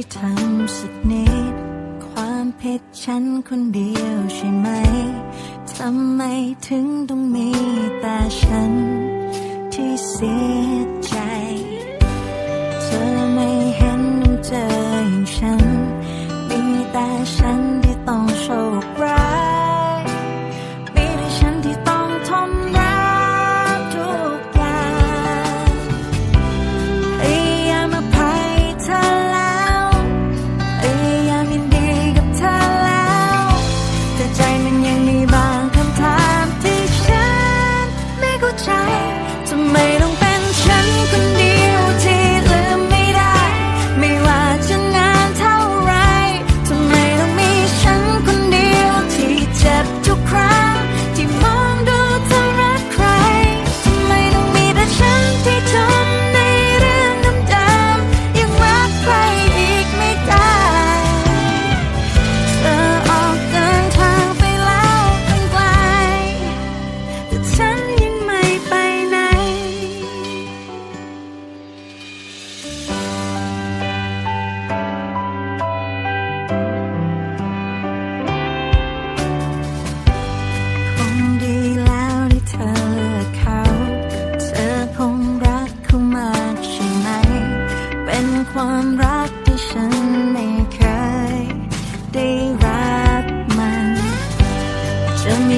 ที่ทำสักนิด ความผิดฉันคนเดียวใช่ไหม ทำไมถึงต้องมีแต่ฉัน ที่เสียใจ เธอไม่เห็นต้องเจออย่างฉัน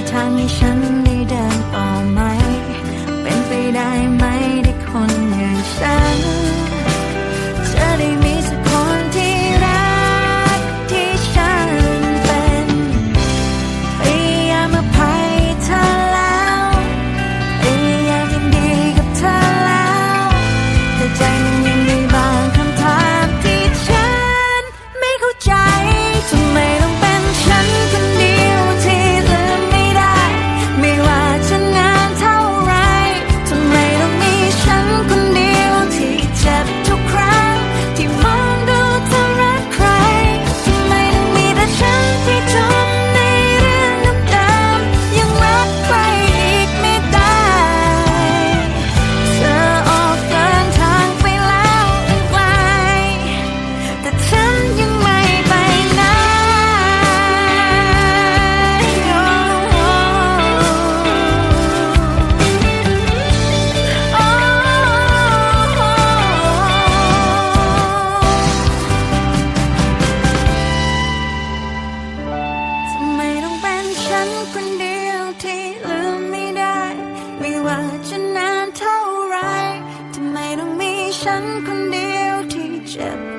tangisan ni dan oh my unconditional teacher.